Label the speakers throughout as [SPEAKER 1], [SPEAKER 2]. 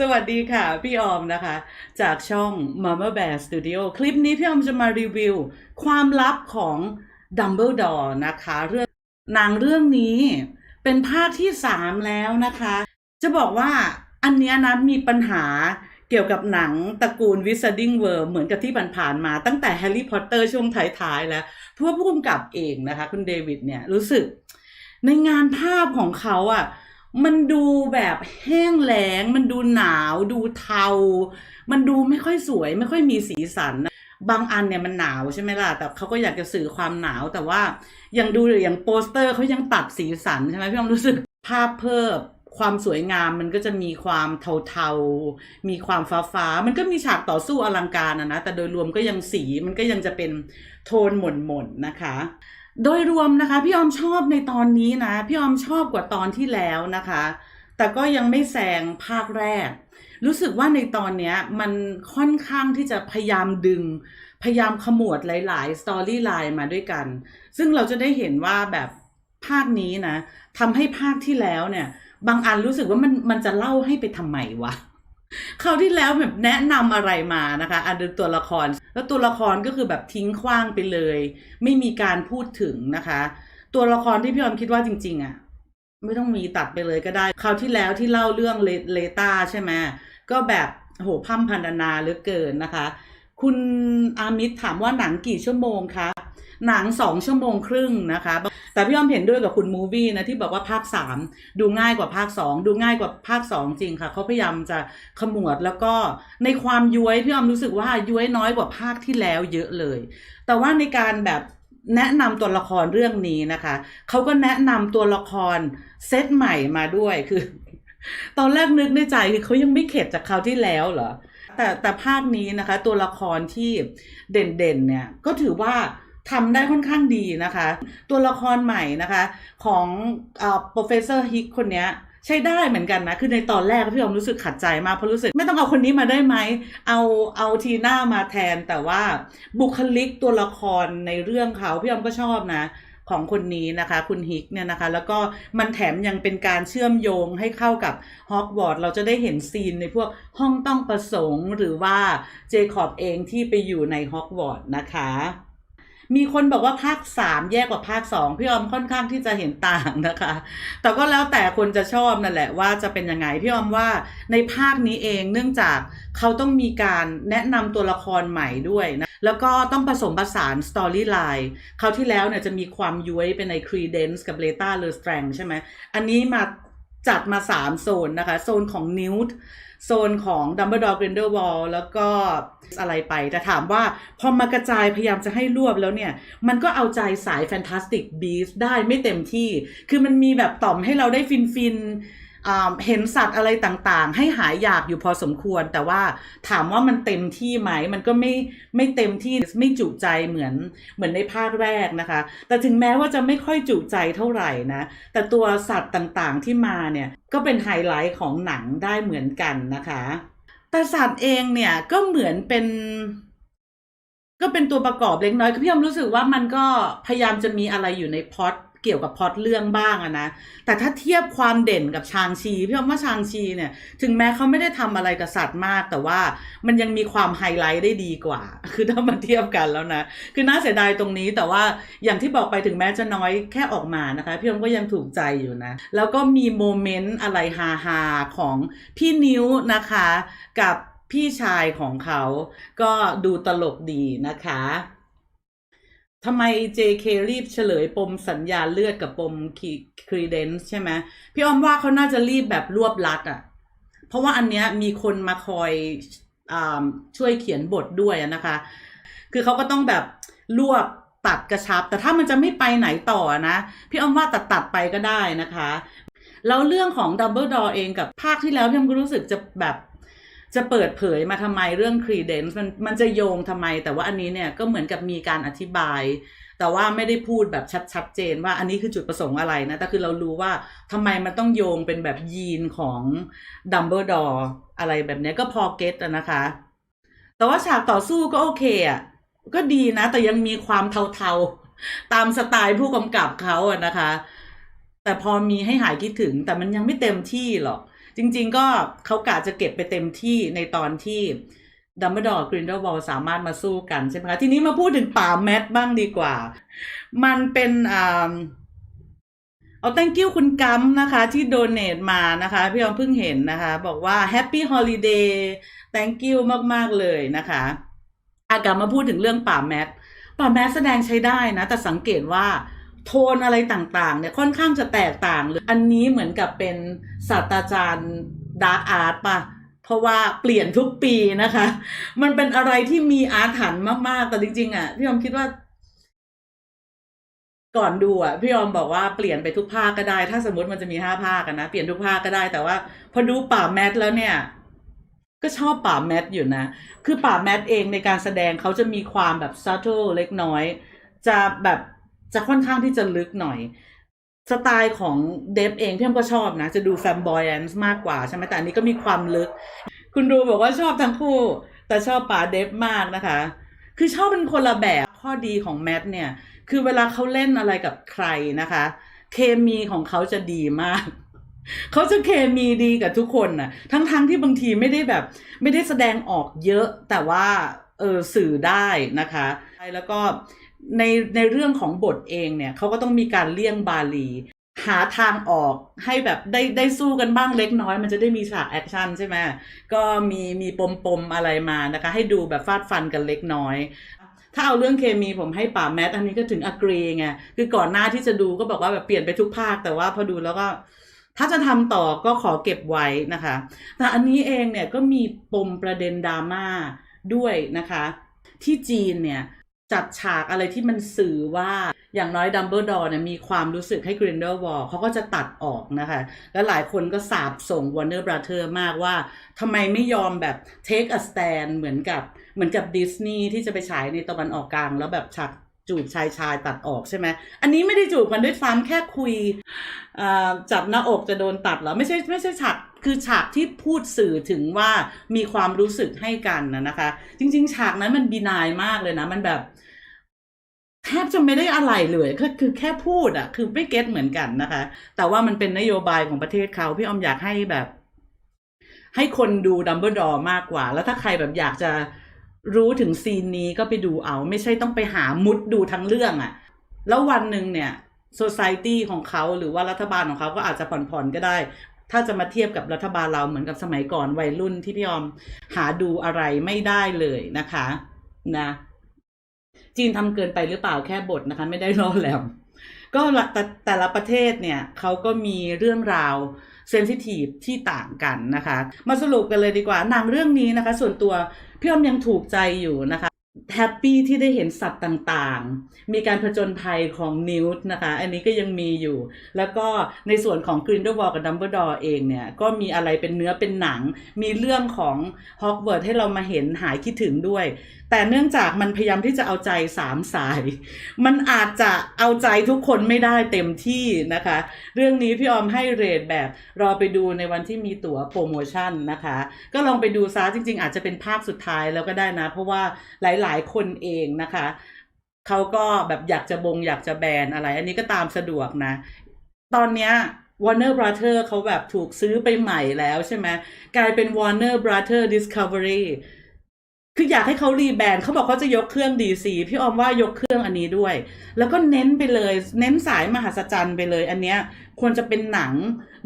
[SPEAKER 1] สวัสดีค่ะ พี่ออมนะคะ จากช่อง Mama Bear Studio คลิปนี้พี่ออมจะมารีวิว ความลับของ Dumbledore นะคะเรื่องหนังเรื่องนี้เป็นภาคที่3แล้วนะคะ จะบอกว่าอันเนี้ยนะมีปัญหาเกี่ยวกับหนังตระกูล Wizarding World เหมือนกับที่ผ่านๆมาตั้งแต่ Harry Potter ช่วงท้ายๆแล้วเพราะว่าผู้กำกับเองนะคะ คุณเดวิดเนี่ยรู้สึกในงานภาพของเขาอะ่ะ มันดูแบบแห้งแล้ง มันดูหนาว ดูเทา มันดูไม่ค่อยสวย ไม่ค่อยมีสีสันนะบางอันเนี่ยมันหนาวใช่ไหมล่ะ แต่เขาก็อยากจะสื่อความหนาว แต่ว่ายังดูอย่างโปสเตอร์เขายังตัดสีสันใช่ไหมพี่อมรู้สึกภาพเพิ่มความสวยงามมันก็จะมีความเทาๆ มีความฟ้าฟ้า มันก็มีฉากต่อสู้อลังการนะนะ แต่โดยรวมก็ยังสีมันก็ยังจะเป็นโทนหม่นๆนะคะ โดยรวมนะคะพี่ออมชอบในตอนนี้นะพี่ออมชอบกว่าตอนที่แล้วนะคะ แต่ก็ยังไม่แซงภาคแรก รู้สึกว่าในตอนเนี้ยมันค่อนข้างที่จะพยายามดึง พยายามขมวดหลาย ๆ สตอรี่ไลน์มาด้วยกัน ซึ่งเราจะได้เห็นว่าแบบภาคนี้นะทำให้ภาคที่แล้วเนี่ย บางอันรู้สึกว่ามันมันจะเล่าให้ไปทำไมวะ คราวที่แล้วแบบแนะนำอะไรมานะคะอันดูตัวละคร แล้วตัวละครก็คือแบบทิ้งขว้างไปเลย ไม่มีการพูดถึงนะคะ ตัวละครที่พี่ออมคิดว่าจริง ๆอะ่ะไม่ต้องมีตัดไปเลยก็ได้ คราวที่แล้วที่เล่าเรื่องเลเลตาใช่ไหมก็แบบโหพร่ำพันนาเหลือเกินนะคะ คุณอามิตถามว่าหนังกี่ชั่วโมงคะ หนังสองชั่วโมงครึ่งนะคะ แต่พี่อ้อมเห็นด้วยกับคุณมูวี่นะที่บอกว่าภาคสามดูง่ายกว่าภาคสองดูง่ายกว่าภาคสองจริงค่ะเขาพยายามจะขมวดแล้วก็ในความย้วยพี่อ้อมรู้สึกว่าย้วยน้อยกว่าภาคที่แล้วเยอะเลย แต่ว่าในการแบบแนะนำตัวละครเรื่องนี้นะคะ เขาก็แนะนำตัวละครเซตใหม่มาด้วยคือ ตอนแรกนึกในใจคือเขายังไม่เข็ดจากคราวที่แล้วเหรอ แต่แต่ภาคนี้นะคะ ตัวละครที่เด่นๆเนี่ยก็ถือว่า ทำได้ค่อนข้างดีนะคะ ตัวละครใหม่นะคะของเอ่อ professor Hick คนเนี้ยใช้ได้เหมือนกันนะ คือในตอนแรกพี่อมรู้สึกขัดใจมากเพราะรู้สึกไม่ต้องเอาคนนี้มาได้ไหม เอาเอาทีน่ามาแทน แต่ว่าบุคลิกตัวละครในเรื่องเขาพี่อมก็ชอบนะของคนนี้นะคะ คุณฮิกเนี่ยนะคะ แล้วก็มันแถมยังเป็นการเชื่อมโยงให้เข้ากับฮอกวอตส์เราจะได้เห็นซีนในพวกห้องต้องประสงค์หรือว่าเจคอบเองที่ไปอยู่ในฮอกวอตส์นะคะ มีคนบอกว่าภาคสามแย่กว่าภาคสองพี่ออมค่อนข้างที่จะเห็นต่างนะคะ แต่ก็แล้วแต่คนจะชอบนั่นแหละว่าจะเป็นยังไงพี่ออมว่าในภาคนี้เองเนื่องจากเขาต้องมีการแนะนำตัวละครใหม่ด้วยนะแล้วก็ต้องผสมผสานสตอรี่ไลน์คราวที่แล้วเนี่ยจะมีความย้วยเป็นใน Credence กับ l e t a l e s t r a n g ใช่ไหมอันนี้มา จัดมา 3 โซนนะคะ โซนของนิวต์โซนของดัมเบิลดอร์กรินเดอร์วอลแล้วก็อะไรไป แต่ถามว่าพอมากระจายพยายามจะให้รวบแล้วเนี่ย มันก็เอาใจสายแฟนตาสติกบีสได้ไม่เต็มที่ คือมันมีแบบต่อมให้เราได้ฟินฟิน เห็นสัตว์อะไรต่างๆ ให้หายอยากอยู่พอสมควร แต่ว่าถามว่ามันเต็มที่ไหม มันก็ไม่ไม่เต็มที่ไม่จุใจเหมือนเหมือนในภาคแรกนะคะ แต่ถึงแม้ว่าจะไม่ค่อยจุใจเท่าไหร่นะ แต่ตัวสัตว์ต่างๆที่มาเนี่ยก็เป็นไฮไลท์ของหนังได้เหมือนกันนะคะ แต่สัตว์เองเนี่ยก็เหมือนเป็นก็เป็นตัวประกอบเล็กน้อยพี่ยอมรู้สึกว่ามันก็พยายามจะมีอะไรอยู่ในพอต เกี่ยวกับพอตเรื่องบ้างอะนะ แต่ถ้าเทียบความเด่นกับชางชีพี่อมว่าชางชีเนี่ย ถึงแม้เขาไม่ได้ทำอะไรกับสัตว์มาก แต่ว่ามันยังมีความไฮไลท์ได้ดีกว่า คือถ้ามาเทียบกันแล้วนะ คือน่าเสียดายตรงนี้แต่ว่าอย่างที่บอกไปถึงแม้จะน้อยแค่ออกมานะคะ พี่ยมก็ยังถูกใจอยู่นะ แล้วก็มีโมเมนต์อะไรฮาฮาๆของพี่นิ้วนะคะ กับพี่ชายของเขาก็ดูตลกดีนะคะ ทำไม JK รีบเฉลยปมสัญญาเลือดกับปมครีเดนซ์ใช่ไหมพี่อ้อมว่าเขาน่าจะรีบแบบรวบลัดอะ่ะ เพราะว่าอันเนี้ยมีคนมาคอยอาช่วยเขียนบทด้วยนะคะ คือเขาก็ต้องแบบรวบตัดกระชับ แต่ถ้ามันจะไม่ไปไหนต่อนะ พี่อ้อมว่าตัดตัดๆไปก็ได้นะคะ แล้วเรื่องของ Dumbledore เองกับภาคที่แล้วพี่อ้อมก็รู้สึกจะแบบ จะเปิดเผยมาทำไมเรื่อง Credence มันมันจะโยงทำไม แต่ว่าอันนี้เนี่ยก็เหมือนกับมีการอธิบาย แต่ว่าไม่ได้พูดแบบชัดชัดเจนว่าอันนี้คือจุดประสงค์อะไรนะแต่คือเรารู้ว่าทำไมมันต้องโยงเป็นแบบยีนของดัมเบิลดอร์อะไรแบบนี้ก็พอเก็ตนะคะ แต่ว่าฉากต่อสู้ก็โอเคอะก็ดีนะ แต่ยังมีความเทาๆ ตามสไตล์ผู้กำกับเขาอะนะคะ แต่พอมีให้หายคิดถึงแต่มันยังไม่เต็มที่หรอก จริง ๆ ก็เขากะจะเก็บไปเต็มที่ในตอนที่ดัมเบิลดอร์กรินเดอร์วอลสามารถมาสู้กันใช่ไหมคะ ทีนี้มาพูดถึงป่าแมทบ้างดีกว่า มันเป็นอ่าเอา thank you คุณกัมนะคะ ที่โดเน a มานะคะ พี่ออมเพิ่งเห็นนะคะ บอกว่า happy holiday thank you มาก ๆ เลยนะคะ อากลับมาพูดถึงเรื่องป่าแมทป่าแมสแสดงใช้ได้นะ แต่สังเกตว่า โทนอะไรต่างๆเนี่ยค่อนข้างจะแตกต่างเลยอันนี้เหมือนกับเป็นศาสตราจารย์ดาร์กอาร์ตปะเพราะว่าเปลี่ยนทุกปีนะคะ มันเป็นอะไรที่มีอาถรรพ์มากๆ แต่จริง ๆ อะ พี่ยอมคิดว่า ก่อนดูอะ พี่ยอมบอกว่าเปลี่ยนไปทุกภาคก็ได้ ถ้าสมมติมันจะมีห้าภาคกันนะเปลี่ยนทุกภาคก็ได้แต่ว่า พอดูป่าแมทแล้วเนี่ย ก็ชอบป่าแมทอยู่นะ คือป่าแมทเองในการแสดงเขาจะมีความแบบ subtle เล็กน้อย จะแบบ จะค่อนข้างที่จะลึกหน่อย สไตล์ของเดฟเองพี่ยอมก็ชอบนะ จะดูแฟมบอยแอนซ์มากกว่าใช่ไหมแต่อันนี้ก็มีความลึก คุณดูบอกว่าชอบทั้งคู่ แต่ชอบป่าเดฟมากนะคะ คือชอบเป็นคนละแบบข้อดีของแมทเนี่ย คือเวลาเขาเล่นอะไรกับใครนะคะ เคมีของเขาจะดีมากเขาจะเคมีดีกับทุกคนนะทั้งๆทที่บางทีไม่ได้แบบ ไม่ได้แสดงออกเยอะแต่ว่าเออสื่อได้นะคะ แล้วก็ ในในเรื่องของบทเองเนี่ยเขาก็ต้องมีการเลี่ยงบาลี หาทางออกให้แบบได้ได้สู้กันบ้างเล็กน้อย มันจะได้มีฉากแอคชั่นใช่ไหมก็มีมีปมปมอะไรมานะคะ ให้ดูแบบฟาดฟันกันเล็กน้อย ถ้าเอาเรื่องเคมีผมให้ป่าแมทอันนี้ก็ถึงอกรีไงคือก่อนหน้าที่จะดูก็บอกว่าแบบเปลี่ยนไปทุกภาคแต่ว่าพอดูแล้วก็ถ้าจะทำต่อก็ขอเก็บไว้นะคะ แต่อันนี้เองเนี่ยก็มีปมประเด็นดราม่าด้วยนะคะ ที่จีนเนี่ย จัดฉากอะไรที่มันสื่อว่าอย่างน้อยดัมเบิลดอร์เนี่ยมีความรู้สึกให้กรินเดอร์วอลเขาก็จะตัดออกนะคะ และหลายคนก็สาบส่ง Warner Brother มากว่าทำไมไม่ยอมแบบ take a stand เหมือนกับเหมือนกับดิสนีย์ที่จะไปฉายในตะวันออกกลาง แล้วแบบฉากจูบชายชายตัดออกใช่ไหม อันนี้ไม่ได้จูบกันด้วยซ้ำแค่คุยอ่าจับหน้าอกจะโดนตัดเหรอ ไม่ใช่ไม่ใช่ฉากคือฉากที่พูดสื่อถึงว่ามีความรู้สึกให้กันนะนะคะ จริง ๆ ฉากนั้นมันบีนายมากเลยนะ มันแบบ แทบจะไม่ได้อะไรเลยก็คือแค่พูดอะคือไม่เก็ตเหมือนกันนะคะ แต่ว่ามันเป็นนโยบายของประเทศเขาพี่ออมอยากให้แบบ ให้คนดูดัมเบิลดอ์มากกว่า แล้วถ้าใครแบบอยากจะรู้ถึงซีนนี้ก็ไปดูเอา ไม่ใช่ต้องไปหามุดดูทั้งเรื่องอะแล้ววันหนึ่งเนี่ยโซซ i ตี้ของเขาหรือว่ารัฐบาลของเขาก็อาจจะผ่อนๆก็ได้ ถ้าจะมาเทียบกับรัฐบาลเราเหมือนกับสมัยก่อนวัยรุ่นที่พี่ออมหาดูอะไรไม่ได้เลยนะคะ นะ จีนทำเกินไปหรือเปล่าแค่บทนะคะ ไม่ได้ล่อแหลมก็แต่แต่ละประเทศเนี่ยเขาก็มีเรื่องราวเซนซิทีฟที่ต่างกันนะคะ มาสรุปกันเลยดีกว่าหนังเรื่องนี้นะคะ ส่วนตัวพี่ออมยังถูกใจอยู่นะคะแฮปปี้ที่ได้เห็นสัตว์ต่างๆ มีการผจญภัยของนิวต์นะคะ อันนี้ก็ยังมีอยู่ แล้วก็ในส่วนของกรินเดอร์วอลกับดัมเบิลดอร์เองเนี่ย ก็มีอะไรเป็นเนื้อเป็นหนัง มีเรื่องของฮอกวอตให้เรามาเห็นหายคิดถึงด้วยแต่เนื่องจากมันพยายามที่จะเอาใจสามสาย มันอาจจะเอาใจทุกคนไม่ได้เต็มที่นะคะ เรื่องนี้พี่ออมให้เรทแบบรอไปดูในวันที่มีตั๋วโปรโมชั่นนะคะ ก็ลองไปดูซะจริง ๆ อาจจะเป็นภาคสุดท้ายแล้วก็ได้นะ เพราะว่าหลายๆ คนเองนะคะเขาก็แบบอยากจะบงอยากจะแบนอะไร อันนี้ก็ตามสะดวกนะ ตอนเนี้ย Warner Brother เขาแบบถูกซื้อไปใหม่แล้วใช่ไหมกลายเป็น Warner Brother Discovery คืออยากให้เขารีแบรนด์เขาบอกเขาจะยกเครื่อง DC พี่ออมว่ายกเครื่องอันนี้ด้วย แล้วก็เน้นไปเลย เน้นสายมหัศจรรย์ไปเลย อันเนี้ยควรจะเป็นหนัง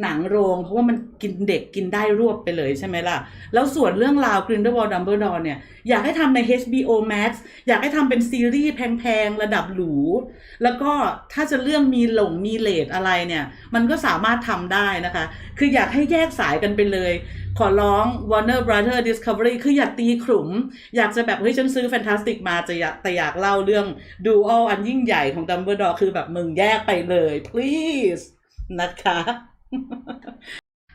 [SPEAKER 1] หนังโรง เพราะว่ามันกินเด็กกินได้รวบไปเลยใช่ไหมล่ะ แล้วส่วนเรื่องราว Grindelwald Dumbledore เนี่ย อยากให้ทำใน HBO Max อยากให้ทำเป็นซีรีส์แพงๆ ระดับหรู แล้วก็ถ้าจะเรื่องมีหลงมีเลทอะไรเนี่ย มันก็สามารถทำได้นะคะ คืออยากให้แยกสายกันไปเลยขอร้อง Warner Brother Discovery คืออยากตีขลุ่ม อยากจะแบบ เฮ้ย ฉันซื้อ Fantastic มาจะอยากแต่อยากเล่าเรื่องดูอัลอันยิ่งใหญ่ของ Dumbledore คือแบบมึงแยกไปเลย please นะคะ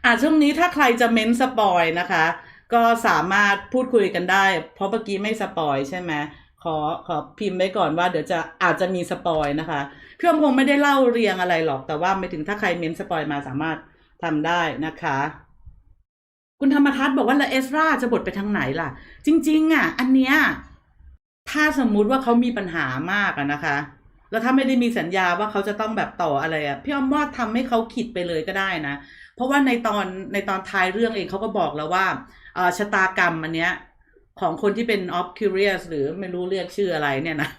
[SPEAKER 1] อะช่วงนี้ถ้าใครจะเม้นสปอยนะคะ ก็สามารถพูดคุยกันได้ เพราะเมื่อกี้ไม่สปอยใช่ไหมขอขอพิมพ์ไว้ก่อนว่าเดี๋ยวจะอาจจะมีสปอยนะคะพี่อมคงไม่ได้เล่าเรียงอะไรหรอกแต่ว่าไม่ถึงถ้าใครเม้นสปอยมาสามารถทำได้นะคะ คุณธรรมทัศน์บอกว่าล้วเอสราจะบทไปทางไหนล่ะ จริง ๆ อะ อันเนี้ยถ้าสมมุติว่าเขามีปัญหามากอะนะคะ แล้วถ้าไม่ได้มีสัญญาว่าเขาจะต้องแบบต่ออะไรอะพี่อ้อมว่าทำให้เขาขิดไปเลยก็ได้นะ เพราะว่าในตอนในตอนท้ายเรื่องเองเขาก็บอกแล้วว่าอ่อชะตากรรมอันเนี้ย ของคนที่เป็น off curious หรือไม่รู้เรียกชื่ออะไรเนี่ยนะ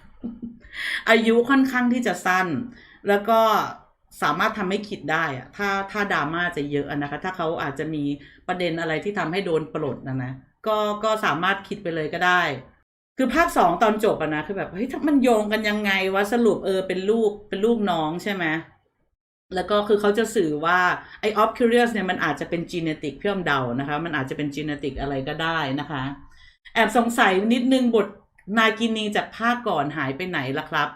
[SPEAKER 1] อายุค่อนข้างที่จะสั้น แล้วก็ สามารถทำให้คิดได้อะถ้าถ้าดราม่าจะเยอะนะคะ ถ้าเขาอาจจะมีประเด็นอะไรที่ทำให้โดนปลดนะนะก็ก็สามารถคิดไปเลยก็ได้ คือภาคสองตอนจบอะนะคือแบบเฮ้ยถ้ามันโยงกันยังไงวะสรุปเออเป็นลูกเป็นลูกน้องใช่ไหมแล้วก็คือเขาจะสื่อว่าไอ้ off curious เนี่ยมันอาจจะเป็น genetic พี่อมเดานะคะ มันอาจจะเป็น genetic อะไรก็ได้นะคะ แอบสงสัยนิดนึงบทนากินีจากภาคก่อนหายไปไหนล่ะครับ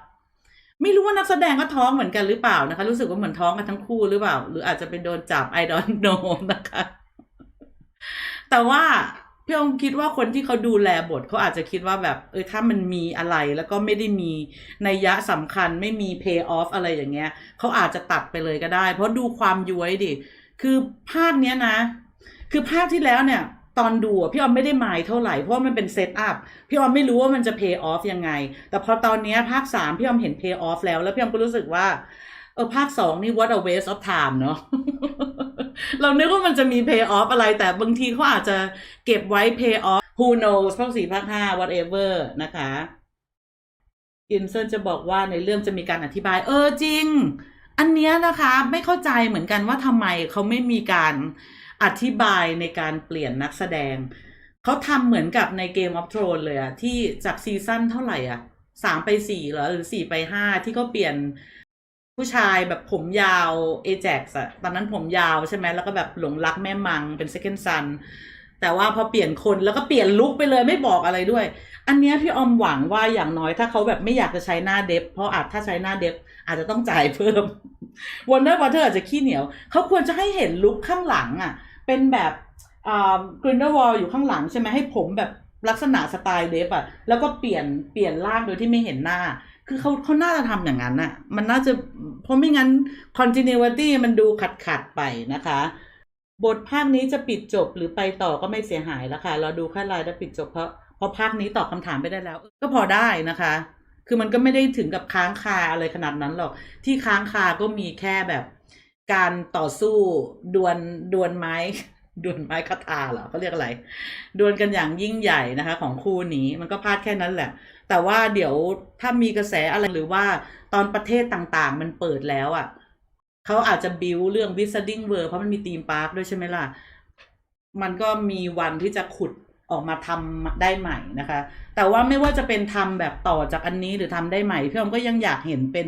[SPEAKER 1] ไม่รู้ว่านักแสดงก็ท้องเหมือนกันหรือเปล่านะคะ รู้สึกว่าเหมือนท้องกันทั้งคู่หรือเปล่า หรืออาจจะเป็นโดนจับ I don't know นะคะ แต่ว่าพี่องคิดว่าคนที่เขาดูแลบทเขาอาจจะคิดว่าแบบ เออถ้ามันมีอะไรแล้วก็ไม่ได้มีนัยยะสำคัญไม่มี pay off อะไรอย่างเงี้ยเขาอาจจะตัดไปเลยก็ได้ เพราะดูความย้วยดิ คือภาคเนี้ยนะ คือภาคที่แล้วเนี่ย ตอนดูพี่ออมไม่ได้หมายเท่าไหร่เพราะว่ามันเป็นเซตอัพพี่ออมไม่รู้ว่ามันจะ pay off ยังไง แต่พอตอนนี้ภาคสามพี่ออมเห็น pay off แล้ว แล้วพี่ออมก็รู้สึกว่าเออภาคสองนี่ what a waste of time เนอะเรานึกว่ามันจะมี pay off อะไร แต่บางทีเขาอาจจะเก็บไว้ pay off who knows ภาคสี่ภาคห้า whatever นะคะอินเซนจะบอกว่าในเรื่องจะมีการอธิบาย เออจริง อันเนี้ยนะคะ ไม่เข้าใจเหมือนกันว่าทำไมเขาไม่มีการ อธิบายในการเปลี่ยนนักแสดง เขาทำเหมือนกับใน Game of Thrones เลยอะที่จากซีซั่นเท่าไหร่อะสามไปสี่หรอหรือสี่ไปห้าที่เขาเปลี่ยนผู้ชายแบบผมยาวเอแจ็กอะตอนนั้นผมยาวใช่ไหมแล้วก็แบบหลงรักแม่มังเป็น second son แต่ว่าพอเปลี่ยนคนแล้วก็เปลี่ยนลุคไปเลยไม่บอกอะไรด้วย อันเนี้ยพี่ออมหวังว่าอย่างน้อยถ้าเขาแบบไม่อยากจะใช้หน้าเดฟเพราะอาจถ้าใช้หน้าเดฟอาจจะต้องจ่ายเพิ่มวันเดอร์วอเตอร์อาจจะขี้เหนียว เขาควรจะให้เห็นลุคข้างหลังอะ เป็นแบบกรินเดอร์วอลอยู่ข้างหลังใช่ไหมให้ผมแบบลักษณะสไตล์เดฟอะแล้วก็เปลี่ยนเปลี่ยนร่างโดยที่ไม่เห็นหน้า คือเขาเขาน่าจะทำอย่างนั้นอะมันน่าจะเพราะไม่งั้น continuity มันดูขัดขัดไปนะคะ บทภาคนี้จะปิดจบหรือไปต่อก็ไม่เสียหายแล้วค่ะ เราดูแค่รายได้ปิดจบเพราะเพราะภาคนี้ตอบคำถามไปได้แล้ว ก็พอได้นะคะ คือมันก็ไม่ได้ถึงกับค้างคาอะไรขนาดนั้นหรอก ที่ค้างคาก็มีแค่แบบ การต่อสู้ดวลดวลไม้ดวลไม้คาถาเหรอเขาเรียกอะไรดวลกันอย่างยิ่งใหญ่นะคะ ของคู่นี้มันก็พลาดแค่นั้นแหละ แต่ว่าเดี๋ยวถ้ามีกระแสอะไรหรือว่าตอนประเทศต่างๆ มันเปิดแล้วอะ่ะเขาอาจจะบิวเรื่อง Visiting World เพราะมันมีธีมพาร์คด้วยใช่ไหมล่ะ มันก็มีวันที่จะขุดออกมาทำได้ใหม่นะคะ แต่ว่าไม่ว่าจะเป็นทำแบบต่อจากอันนี้หรือทำได้ใหม่พี่อมก็ยังอยากเห็นเป็น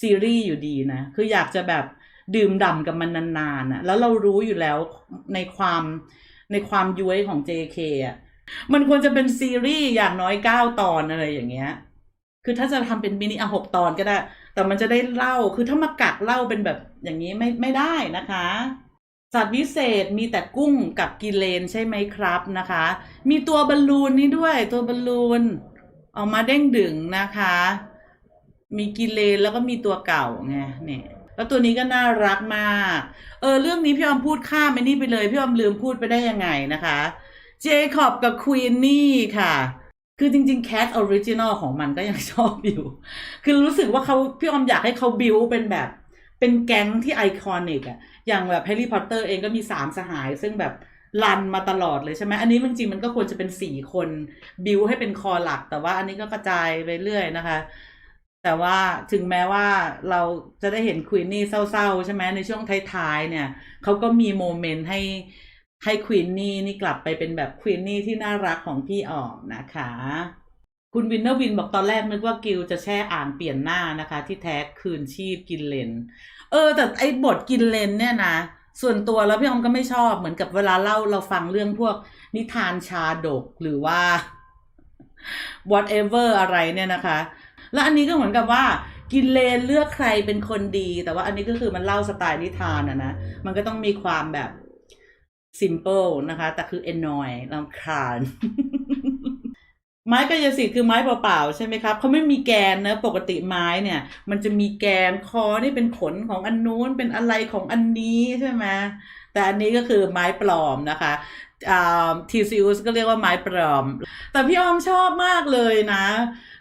[SPEAKER 1] ซีรีส์อยู่ดีนะ คืออยากจะแบบ ดื่มด่ำกับมันนานๆนะแล้วเรารู้อยู่แล้วในความในความย้วยของ JK อะมันควรจะเป็นซีรีส์อย่างน้อยเก้าตอนอะไรอย่างเงี้ย คือถ้าจะทำเป็นมินิอะหกตอนก็ได้ แต่มันจะได้เล่า คือถ้ามากักเล่าเป็นแบบอย่างนี้ไม่ไม่ได้นะคะ สัตว์วิเศษมีแต่กุ้งกับกิเลนใช่ไหมครับนะคะ มีตัวบอลลูนนี่ด้วยตัวบอลลูนออกมาเด้งดึงนะคะ มีกิเลนแล้วก็มีตัวเก่าไงเนี่ย แล้วตัวนี้ก็น่ารักมาก เออ เรื่องนี้พี่ออมพูดข้ามไปนี่ไปเลย พี่ออมลืมพูดไปได้ยังไงนะคะเจคอบกับควีนนี่ค่ะ คือจริงๆแคสออริจินอลของมันก็ยังชอบอยู่ คือรู้สึกว่าเขาพี่ออมอยากให้เขาบิวเป็นแบบ เป็นแก๊งที่ไอคอนิกอะอย่างแบบแฮร์รี่พอตเตอร์เองก็มีสามสหาย ซึ่งแบบรันมาตลอดเลยใช่ไหม อันนี้จริงๆมันก็ควรจะเป็นสี่คนบิวให้เป็นคอหลัก แต่ว่าอันนี้ก็กระจายไปเรื่อยนะคะ แต่ว่าถึงแม้ว่าเราจะได้เห็นควีนนี่เศร้าๆ ใช่ไหมในช่วงท้ายๆเนี่ยเขาก็มีโมเมนต์ให้ให้ควีนนี่นี่กลับไปเป็นแบบควีนนี่ที่น่ารักของพี่ออมนะคะ คุณวินเนอร์วินบอกตอนแรกนึกว่ากิลจะแช่อ่างเปลี่ยนหน้านะคะ ที่แท้คืนชีพกินเลน เออ แต่ไอ้บทกินเลนเนี่ยนะส่วนตัวแล้วพี่ออมก็ไม่ชอบเหมือนกับเวลาเล่าเราฟังเรื่องพวกนิทานชาดกหรือว่า whatever อะไรเนี่ยนะคะ แล้วอันนี้ก็เหมือนกับว่ากินเลนเลือกใครเป็นคนดี แต่ว่าอันนี้ก็คือมันเล่าสไตล์นิทานอะนะมันก็ต้องมีความแบบ simple นะคะ แต่คือ annoy รำคาญ ไม้กายสิทธิ์คือไม้เปล่าๆใช่ไหมครับเขาไม่มีแกนนะปกติไม้เนี่ย มันจะมีแกนคอนี่เป็นขนของอันนู้นเป็นอะไรของอันนี้ใช่ไหมแต่อันนี้ก็คือไม้ปลอมนะคะทีซิอุสก็เรียกว่าไม้ปลอม แต่พี่อ้อมชอบมากเลยนะ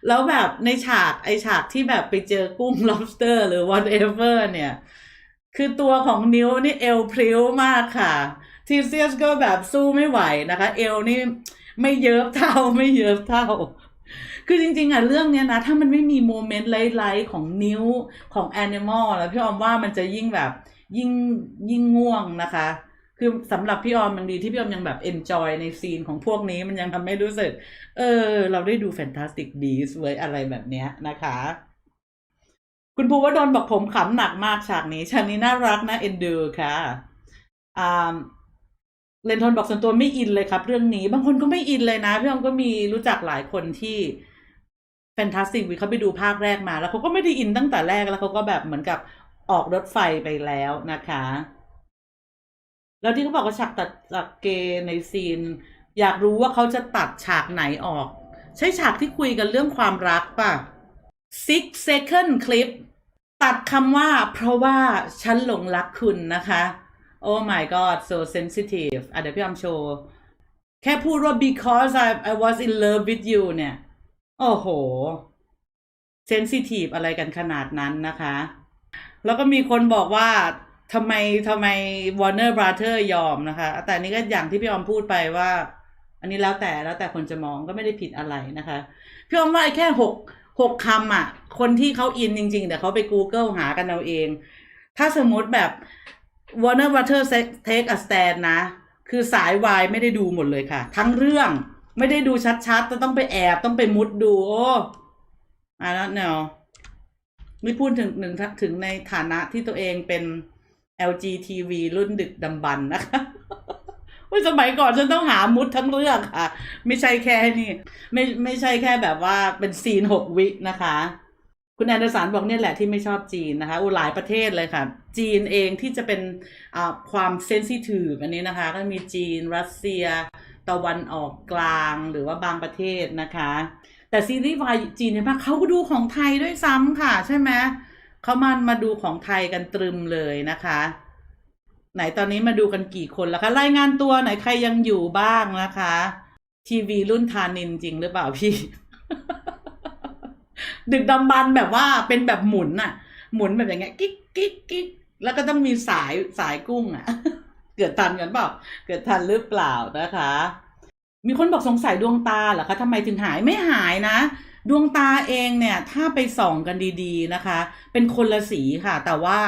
[SPEAKER 1] แล้วแบบในฉากไอฉากที่แบบไปเจอกุ้ง lobster หรือ whatever เนี่ย คือตัวของนิ้วนี่เอวพริ้วมากค่ะทีเซียสก็แบบสู้ไม่ไหวนะคะ เอวนี่ไม่เยิบเท่าไม่เยิบเท่า คือจริง ๆอะเรื่องเนี้ยนะ ถ้ามันไม่มีโมเมนต์ไลท์ของนิ้วของแอนิมอลแล้วพี่ออมว่ามันจะยิ่งแบบยิ่งยิ่งง่วงนะคะ คือสำหรับพี่ออมยังดีที่พี่ออมยังแบบเอนจอยในซีนของพวกนี้มันยังทำให้รู้สึก เออ เราได้ดู Fantastic Beasts เว้ยอะไรแบบเนี้ยนะคะ คุณภูวดลบอกผมขำหนักมากฉากนี้ฉากนี้น่ารักนะเอ็นดูค่ะอ่าเลนทอนบอกส่วนตัวไม่อินเลยครับ เรื่องนี้ บางคนก็ไม่อินเลยนะพี่ออมก็มีรู้จักหลายคนที่ Fantastic วีเขาไปดูภาคแรกมา แล้วเขาก็ไม่ได้อินตั้งแต่แรกแล้วเขาก็แบบเหมือนกับออกรถไฟไปแล้วนะคะ แล้วที่เขาบอกว่าฉากตัดจากเกย์ในซีน อยากรู้ว่าเขาจะตัดฉากไหนออก ใช่ฉากที่คุยกันเรื่องความรักป่ะ six second clip ตัดคำว่า เพราะว่าฉันหลงรักคุณนะคะ oh my god so sensitive อะเดี๋ยวพี่ออมโชว์ แค่พูดว่า because I I was in love with you เนี่ย โอ้โห sensitive อะไรกันขนาดนั้นนะคะ แล้วก็มีคนบอกว่า ทำไมทำไม Warner Brother ยอมนะคะ แต่นนี้ก็อย่างที่พี่ออมพูดไปว่า อันนี้แล้วแต่แล้วแต่คนจะมองก็ไม่ได้ผิดอะไรนะคะ พี่ออมว่าไอ้แค่หกหกคำอะ คนที่เขาอินจริงๆ แต่เขาไป Google หากันเอาเอง ถ้าสมมติแบบ Warner Brother take a stand นะ คือสายวายไม่ได้ดูหมดเลยค่ะ ทั้งเรื่องไม่ได้ดูชัดๆจะต้องไปแอบต้องไปมุดดู โอ้อ่าแล้วเนาะไม่พูดถึงหนึ่งถึงในฐานะที่ตัวเองเป็น LGTV รุ่นดึกดำบรรพ์นะคะว่าสมัยก่อนฉันต้องหามุดทั้งเรื่องค่ะ ไม่ใช่แค่นี่ไม่ไม่ใช่แค่แบบว่าเป็นซีนหกวินะคะ คุณแอนเดอร์สันบอกเนี่ยแหละที่ไม่ชอบจีนนะคะอุหลายประเทศเลยค่ะ จีนเองที่จะเป็นความเซนซิทีฟอันนี้นะคะ ก็มีจีนรัสเซีย ตะวันออกกลางหรือว่าบางประเทศนะคะ แต่ซีรีส์วายจีนเนี่ยเขาก็ดูของไทยด้วยซ้ำค่ะ ใช่ไหม เขามันมาดูของไทยกันตรึมเลยนะคะ ไหนตอนนี้มาดูกันกี่คนแล้วคะ รายงานตัวไหนใครยังอยู่บ้างนะคะ ทีวีรุ่นทานินจริงหรือเปล่าพี่ ดึกดำบรรแบบว่าเป็นแบบหมุนอะหมุนแบบอย่างเงี้ยกิ๊กกิ๊กกิ๊กแล้วก็ต้องมีสายสายกุ้งอะเกิดทันกันเปล่าเกิดทันหรือเปล่านะคะ มีคนบอกสงสัยดวงตาเหรอคะทำไมถึงหายไม่หายนะ ดวงตาเองเนี่ยถ้าไปส่องกันดีๆนะคะ เป็นคนละสีค่ะ แต่ว่า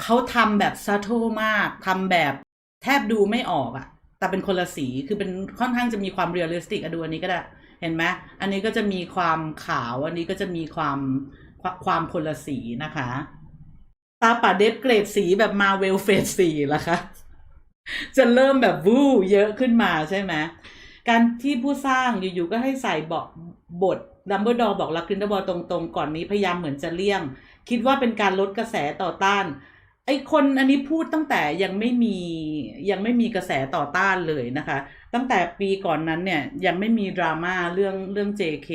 [SPEAKER 1] เขาทำแบบซั t ท e มากทำแบบแทบดูไม่ออกอะแต่เป็นคนละสีคือเป็นค่อนข้างจะมีความเรียลลิสติกอะดูอันนี้ก็ได้เห็นไหมอันนี้ก็จะมีความขาวอันนี้ก็จะมีความความคนละสีนะคะ ตาป่าเดฟเกรดสีแบบมาเวลเฟสสีละคะจะเริ่มแบบวู้เยอะขึ้นมาใช่ไหมการที่ผู้สร้างอยู่ๆก็ให้ใส่บอกบท ดัมเบิลดอร์บอกรักกรินเดอร์บอลตรงๆ ก่อนนี้พยายามเหมือนจะเลี่ยง คิดว่าเป็นการลดกระแสต่อต้าน ไอคนอันนี้พูดตั้งแต่ยังไม่มียังไม่มีกระแสต่อต้านเลยนะคะ ตั้งแต่ปีก่อนนั้นเนี่ยยังไม่มีดราม่าเรื่องเรื่อง JK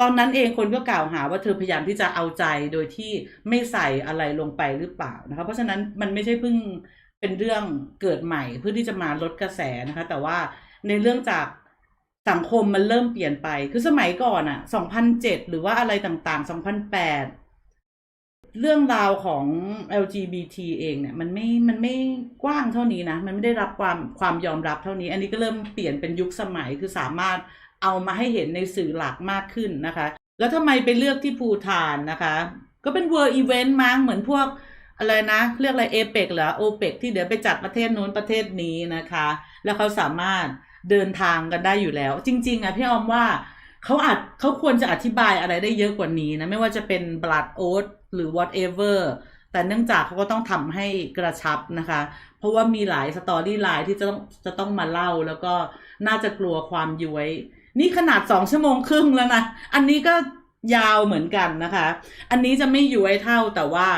[SPEAKER 1] ตอนนั้นเองคนก็กล่าวหาว่าเธอพยายามที่จะเอาใจโดยที่ไม่ใส่อะไรลงไปหรือเปล่านะคะ เพราะฉะนั้นมันไม่ใช่เพิ่งเป็นเรื่องเกิดใหม่เพื่อที่จะมาลดกระแสนะคะ แต่ว่าในเรื่องจาก สังคมมันเริ่มเปลี่ยนไป คือสมัยก่อนอะ2007หรือว่าอะไรต่างๆ2008เรื่องราวของ LGBT เองเนี่ย มันไม่ มันไม่กว้างเท่านี้นะ มันไม่ได้รับความความยอมรับเท่านี้ อันนี้ก็เริ่มเปลี่ยนเป็นยุคสมัย คือสามารถเอามาให้เห็นในสื่อหลักมากขึ้นนะคะ แล้วทำไมไปเลือกที่ภูฐานนะคะ ก็เป็น World Event มั้ง เหมือนพวกอะไรนะ เรียกอะไรเอเปกหรือโอเปกที่เดี๋ยวไปจัดประเทศนู้นประเทศนี้นะคะ แล้วเขาสามารถ เดินทางกันได้อยู่แล้ว จริง ๆอะพี่ออมว่าเขาอาจเขาควรจะอธิบายอะไรได้เยอะกว่านี้นะ ไม่ว่าจะเป็น blood oath หรือ whatever แต่เนื่องจากเขาก็ต้องทำให้กระชับนะคะ เพราะว่ามีหลายสตอรี่ไลน์ที่จะต้องจะต้องมาเล่าแล้วก็น่าจะกลัวความย้วย นี่ขนาดสองชั่วโมงครึ่งแล้วนะ อันนี้ก็ยาวเหมือนกันนะคะ อันนี้จะไม่ย้วยเท่าแต่ว่า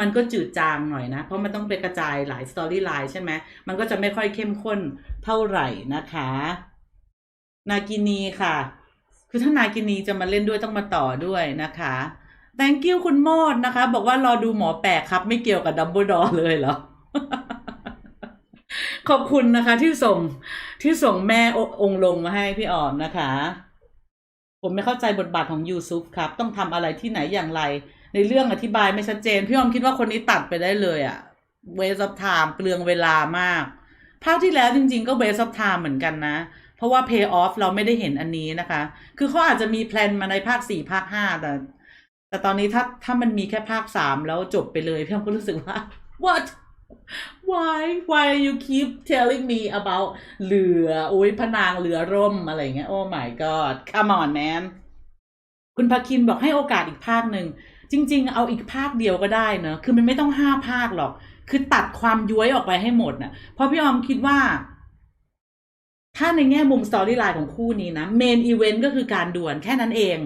[SPEAKER 1] มันก็จืดจางหน่อยนะ เพราะมันต้องไปกระจายหลายสตอรี่ไลน์ใช่ไหมมันก็จะไม่ค่อยเข้มข้น เท่าไหร่นะคะ นากินีค่ะ คือถ้านากินีจะมาเล่นด้วยต้องมาต่อด้วยนะคะ thank you คุณโมดนะคะ บอกว่ารอดูหมอแปลกครับ ไม่เกี่ยวกับดัมเบิลดอเลยเหรอ ขอบคุณนะคะ ที่ส่งที่ส่งแม่องค์ลงมาให้พี่ออมนะคะ ผมไม่เข้าใจบทบาทของยูซุปครับ ต้องทำอะไรที่ไหนอย่างไร ในเรื่องอธิบายไม่ชัดเจน พี่ออมคิดว่าคนนี้ตัดไปได้เลยอะ่ะ waste of time เปลืองเวลามาก ภาคที่แล้วจริงๆก็ waste of time เหมือนกันนะ เพราะว่า pay off เราไม่ได้เห็นอันนี้นะคะ คือเขาอาจจะมีแพลนมาในภาคสี่ภาคห้าแต่ แต่ตอนนี้ถ้าถ้ามันมีแค่ภาคสามแล้วจบไปเลยพี่อมก็รู้สึกว่า what why why you keep telling me about เรืออุ้ยพนางเรือร่มอะไรเงี้ย oh my god come on man คุณพาคินบอกให้โอกาสอีกภาคหนึ่ง จริง ๆ เอาอีกภาคเดียวก็ได้เนอะคือมันไม่ต้องห้าภาคหรอก คือตัดความย้วยออกไปให้หมดน่ะ เพราะพี่ออมคิดว่า ถ้าในแง่มุมสตอรี่ไลน์ของคู่นี้นะเมนอีเวนต์ก็คือการด่วนแค่นั้นเอง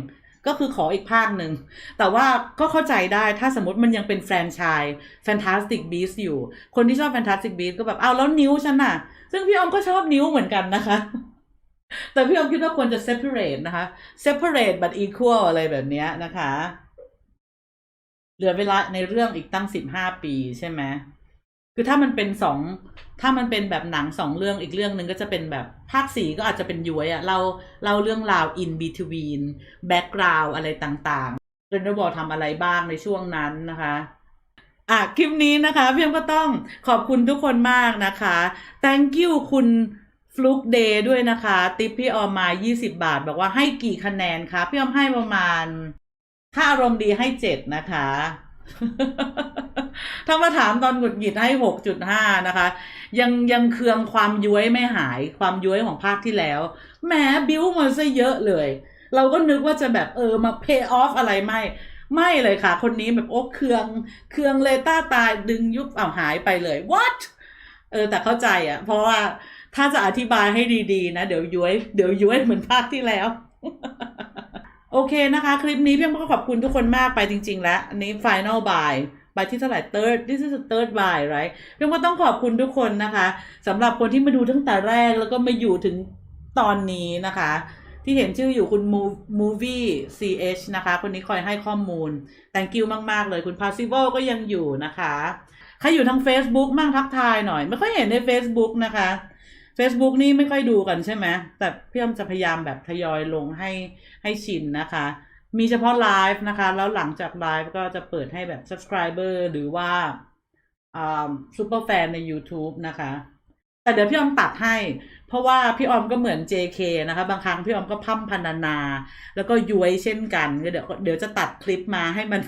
[SPEAKER 1] ก็คือขออีกภาคหนึ่ง แต่ว่าก็เข้าใจได้ถ้าสมมติมันยังเป็นแฟรนไชส์ Fantastic Beasts อยู่ คนที่ชอบ Fantastic Beasts ก็แบบเอาแล้วนิ้วฉันน่ะ ซึ่งพี่ออมก็ชอบนิ้วเหมือนกันนะคะแต่พี่ออมคิดว่าควรจะ separate นะคะ separate but equal อะไรแบบนี้นะคะ เหลือเวลาในเรื่องอีกตั้งสิบห้าปีใช่ไหมคือถ้ามันเป็นสองถ้ามันเป็นแบบหนังสองเรื่องอีกเรื่องหนึ่งก็จะเป็นแบบภาคสี่ก็อาจจะเป็นย้วยอะเราเล่าเรื่องราว in between background อะไรต่างๆเรนเดอร์บอลทำอะไรบ้างในช่วงนั้นนะคะอะคลิปนี้นะคะพี่อมก็ต้องขอบคุณทุกคนมากนะคะ thank you คุณฟลุกเดย์ด้วยนะคะ ติปพี่ออมมา 20 บาท บอกว่าให้กี่คะแนนคะ พี่ออมให้ประมาณ ถ้าอารมณ์ดีให้เจ็ดนะคะ ถ้ามาถามตอนหงุดหงิดให้หกจุดห้านะคะ ยังยังเคืองความย้วยไม่หายความย้วยของภาคที่แล้วแหมบิ้วมาซะเยอะเลย เราก็นึกว่าจะแบบเออมา pay off อะไรไม่ ไม่เลยค่ะ คนนี้แบบโอ้เคืองเคืองเลยต้าตายดึงยุบเอาหายไปเลย what เออแต่เข้าใจอะ่ะ เพราะว่าถ้าจะอธิบายให้ดีๆ นะ เดี๋ยวย้วยเดี๋ยวย้วยเหมือนภาคที่แล้ว โอเคนะคะ คลิปนี้เพี่ก็ขอบคุณทุกคนมากไปจริง ๆ แล้ว อันนี้ final buy บายที่เท่าไหร่ third this is the third buy right พี่ก็ต้องขอบคุณทุกคนนะคะสำหรับคนที่มาดูตั้งแต่แรกแล้วก็มาอยู่ถึงตอนนี้นะคะ ที่เห็นชื่ออยู่คุณ movie ch นะคะ คนนี้คอยให้ข้อมูล thank you มาก ๆ เลยคุณ possible ก็ยังอยู่นะคะ ใครอยู่ทาง Facebook มั่งทักทายหน่อย ไม่ค่อยเห็นใน Facebook นะคะ Facebook นี่ไม่ค่อยดูกันใช่ไหมแต่พี่อ้อมจะพยายามแบบทยอยลงให้ให้ชินนะคะ มีเฉพาะไลฟ์นะคะ แล้วหลังจากไลฟ์ก็จะเปิดให้แบบ subscriber หรือว่าอ่าซูเปอร์แฟนใน YouTube นะคะ แต่เดี๋ยวพี่ออมตัดให้ เพราะว่าพี่ออมก็เหมือน JK นะคะ บางครั้งพี่ออมก็พั่มพันนา แล้วก็ย้วยเช่นกันก็เดี๋ยวเดี๋ยวจะตัดคลิปมาให้มัน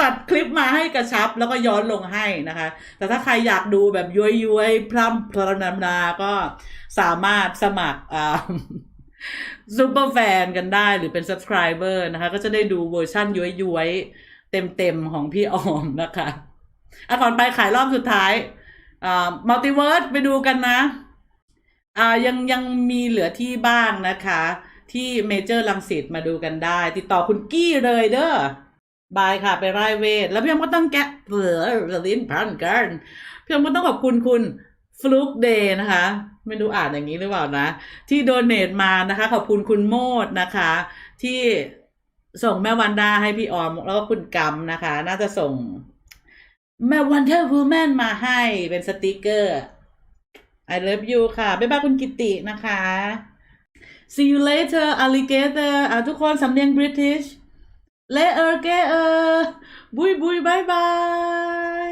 [SPEAKER 1] ตัดคลิปมาให้กระชับแล้วก็ย้อนลงให้นะคะ แต่ถ้าใครอยากดูแบบย้วยย้วยๆพร่ำพรนานาก็สามารถสมัครอ่าซูเปอร์แฟนกันได้หรือเป็น subscriber นะคะ ก็จะได้ดูเวอร์ชั่นย้วยย้วยๆเต็มๆของพี่ออมนะคะอะก่อนไปขายรอบสุดท้ายอ่ามัลติเวิร์สไปดูกันนะอ่ายังยังมีเหลือที่บ้างนะคะ ที่เมเจอร์ลังสิตมาดูกันได้ ติดต่อคุณกี้เลยเด้อ บายค่ะ ไปไร่เวท แล้วพี่อมก็ต้องแกะเสือลิ้นพันกันพี่อมก็ต้องขอบคุณคุณฟลุกเดย์นะคะ ไม่รู้อ่านอย่างนี้หรือเปล่านะ ที่โดเน a มานะคะ ขอบคุณคุณโมดนะคะ ที่ส่งแม่วันดาให้พี่ออม แล้วก็คุณกำนะคะ น่าจะส่ง แม่วันเทอร์วูแมนมาให้เป็นสติกเกอร์ I love you ค่ะ บ๊ายบายคุณกิตินะคะ see you later alligator อะทุกคนสำเนียง British later เกเออบุยบุยบายบาย